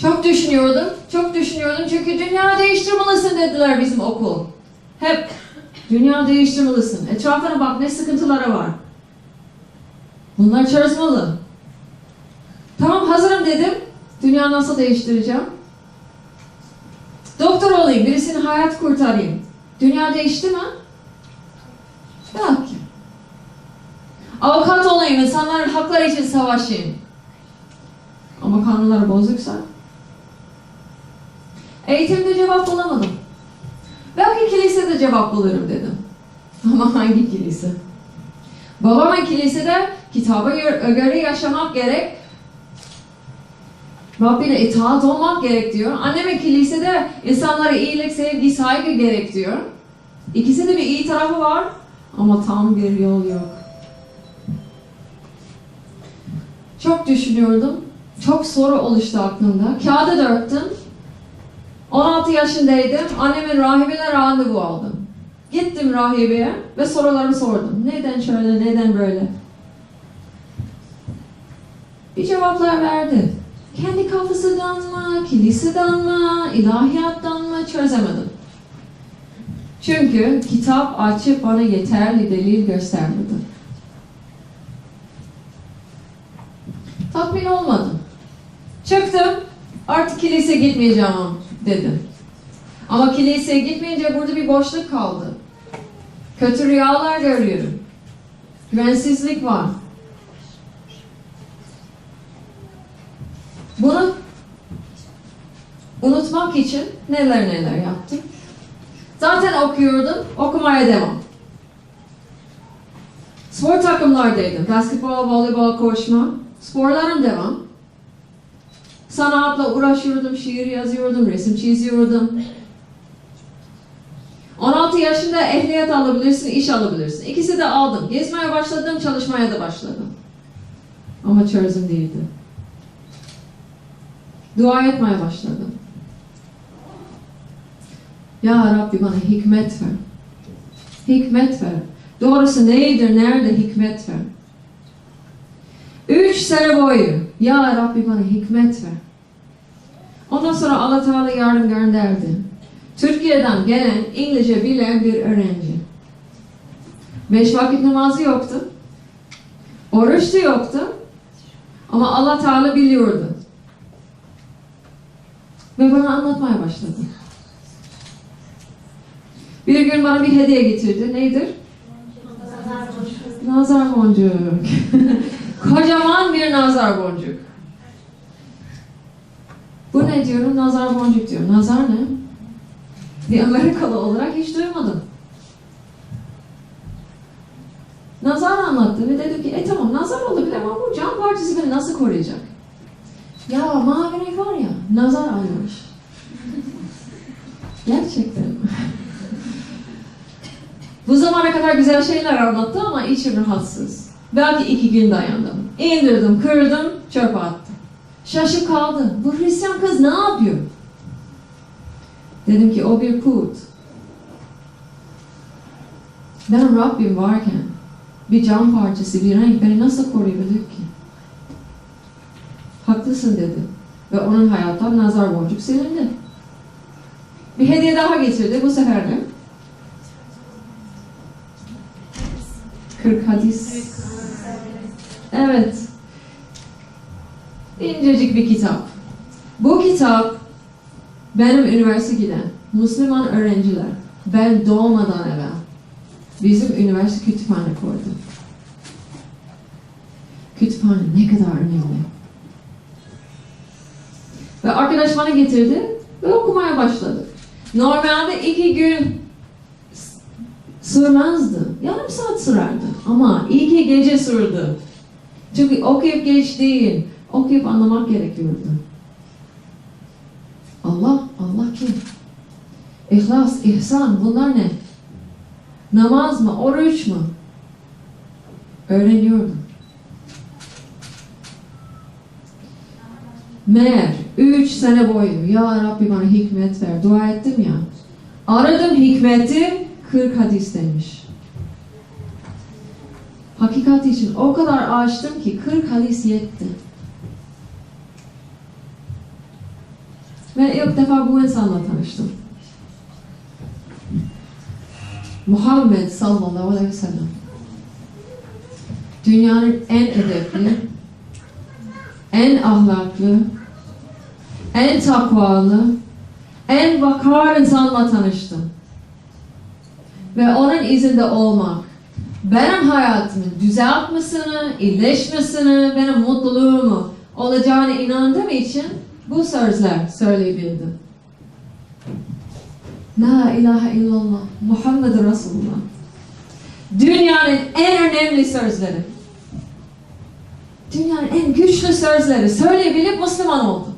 Çok düşünüyordum, çok düşünüyordum çünkü dünya değiştirmelisin dediler bizim okul. Hep dünya değiştirmelisin. Etrafına bak ne sıkıntıları var. Bunlar çözmeli. Tamam hazırım dedim. Dünya nasıl değiştireceğim? Doktor olayım, birisinin hayat kurtarayım. Dünya değişti mi? Belki. Avukat olayım, insanların hakları için savaşayım. Ama kanunları bozuksa? Eğitimde cevap bulamadım. Belki kilisede cevap bulurum dedim. Ama hangi kilise? Babamın kilisede kitaba gö- göre yaşamak gerek. Rabbine itaat olmak gerek diyor. Annemin kilisede insanlara iyilik, sevgi, saygı gerek diyor. İkisinde bir iyi tarafı var ama tam bir yol yok. Çok düşünüyordum. Çok soru oluştu aklımda. Kağıda döktüm. 16 yaşındaydım. Annemin rahibine randevu aldım. Gittim rahibeye ve sorularımı sordum. Neden şöyle, neden böyle? Bir cevaplar verdi. Kendi kafasından mı, kiliseden mi, ilahiyattan mı çözemedim. Çünkü kitap açıp bana yeterli delil göstermedi. Tatmin olmadım. Çıktım, artık kiliseye gitmeyeceğim dedim. Ama kiliseye gitmeyince burada bir boşluk kaldı. Kötü rüyalar görüyorum. Güvensizlik var. Bunu unutmak için neler neler yaptım. Zaten okuyordum, okumaya devam. Spor takımlardaydım. Basketbol, voleybol, koşma. Sporlarım devam. Sanatla uğraşıyordum, şiir yazıyordum, resim çiziyordum. 16 yaşında ehliyet alabilirsin, iş alabilirsin. İkisi de aldım. Gezmeye başladım, çalışmaya da başladım. Ama çözüm değildi. Dua etmeye başladım. Ya Rabbi bana hikmet ver. Hikmet ver. Doğrusu nedir, nerede hikmet ver. Üç sene boyu Ya Rabbi bana hikmet ver. Ondan sonra Allah Teala yardım gönderdi. Türkiye'den gelen İngilizce bilen bir öğrenci. Beş vakit namazı yoktu. Oruç da yoktu. Ama Allah Teala biliyordu. Ve bana anlatmaya başladı. Bir gün bana bir hediye getirdi. Nedir? Nazar boncuk. Kocaman bir nazar boncuk. Bu ne diyorum? Nazar boncuk diyor. Nazar ne? Bir Amerikalı olarak hiç duymadım. Nazar anlattı ve dedim ki e tamam nazar olabilir ama bu cam partisi beni nasıl koruyacak? Ya mavi renk var ya nazar almış. Gerçekten? Bu zamana kadar güzel şeyler anlattı ama içim rahatsız. Belki iki gün dayandım. İndirdim, kırdım, çöpe attım. Şaşıp kaldı. Bu Hristiyan kız ne yapıyor? Dedim ki o bir put. Ben Rabbim varken bir cam parçası, bir renk beni nasıl koruyabilir ki? Haklısın dedi. Ve onun hayattan nazar boncuk silindi. Bir hediye daha getirdi bu sefer de. 40 hadis. Evet. İncecik bir kitap. Bu kitap benim üniversiteden Müslüman öğrenciler ben doğmadan evvel bizim üniversite kütüphane kurdu. Kütüphane ne kadar önemli. Ve arkadaş bana getirdi ve okumaya başladık. Normalde iki gün sürmezdi. Yarım saat sürerdi. Ama iki gece sürdü. Çünkü okuyup geç değil, okuyup anlamak gerekiyordu. Allah, Allah kim? İhlas, ihsan bunlar ne? Namaz mı, oruç mu? Öğreniyordum. Meğer üç sene boyu Ya Rabbi bana hikmet ver dua ettim ya. Aradım hikmeti 40 hadis demiş. Hakikat için o kadar açtım ki 40 hadis yetti. Ve ilk defa bu insanla tanıştım. Muhammed sallallahu aleyhi ve sellem. Dünyanın en edepli, en ahlaklı, en takvalı, en vakar insanla tanıştım. Ve onun izinde olmak, benim hayatımın düzeltmesini, iyileşmesini, benim mutluluğumu olacağına inandığım için bu sözler söyleyebildim. La ilahe illallah, Muhammed Resulullah. Dünyanın en önemli sözleri. Dünyanın en güçlü sözleri söyleyebilip Müslüman oldum.